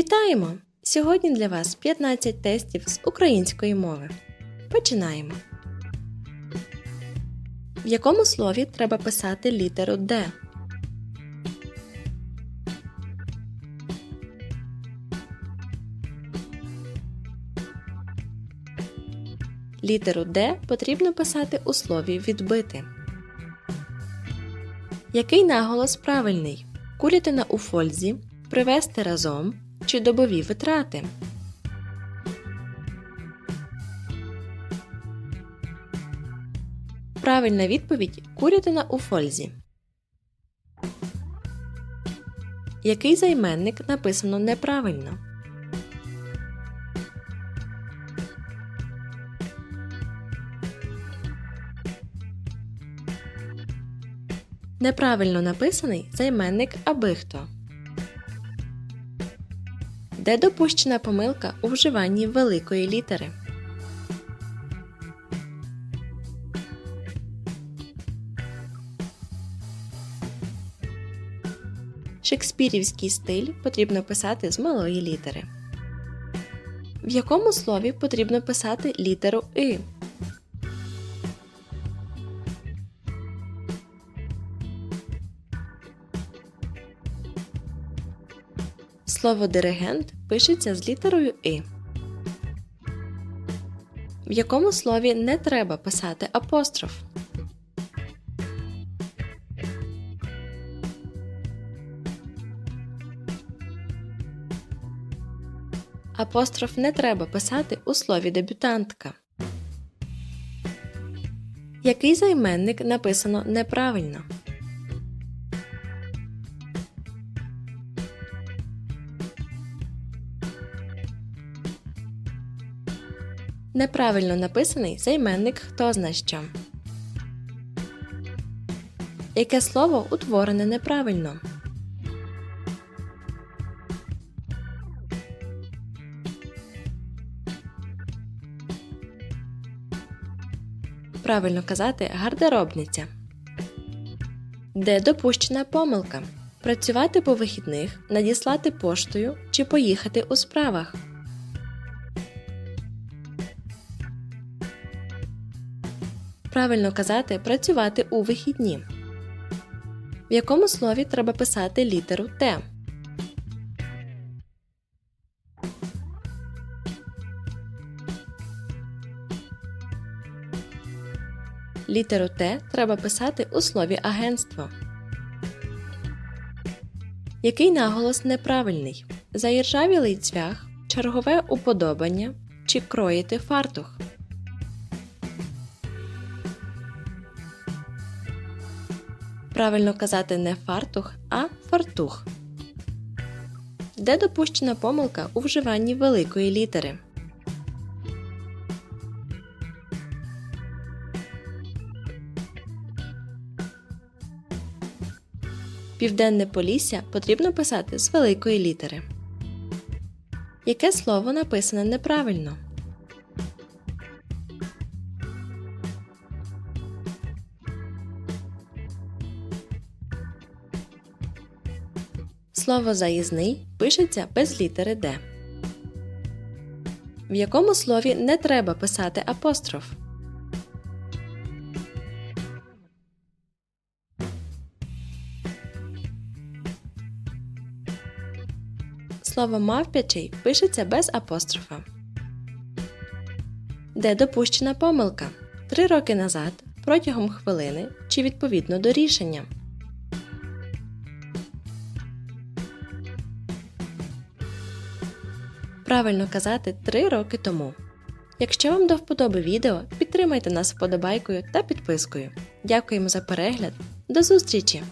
Вітаємо! Сьогодні для вас 15 тестів з української мови. Починаємо. В якому слові треба писати літеру Д? Літеру Д потрібно писати у слові відбити. Який наголос правильний? Курятина у фользі, привести разом чи добові витрати? Правильна відповідь курятина у фользі. Який займенник написано неправильно? Неправильно написаний займенник аби хто. Де допущена помилка у вживанні великої літери? Шекспірівський стиль потрібно писати з малої літери. В якому слові потрібно писати літеру И? Слово диригент пишеться з літерою И. В якому слові не треба писати апостроф? Апостроф не треба писати у слові дебютантка. Який займенник написано неправильно? Неправильно написаний займенник хто зна що. Яке слово утворене неправильно? Правильно казати гардеробниця. Де допущена помилка? Працювати по вихідних, надіслати поштою чи поїхати у справах. Правильно казати працювати у вихідні. В якому слові треба писати літеру Т? Літеру Т треба писати у слові агентство. Який наголос неправильний? Заіржавілий цвях, чергове уподобання чи кроїти фартух? Правильно казати не фартух, а фартух. Де допущена помилка у вживанні великої літери? Південне Полісся потрібно писати з великої літери. Яке слово написане неправильно? Слово заїзний пишеться без літери Д. В якому слові не треба писати апостроф? Слово мавпячий пишеться без апострофа. Де допущена помилка? Три роки назад, протягом хвилини чи відповідно до рішення. Правильно казати 3 роки тому. Якщо вам до вподоби відео, підтримайте нас вподобайкою та підпискою. Дякуємо за перегляд. До зустрічі!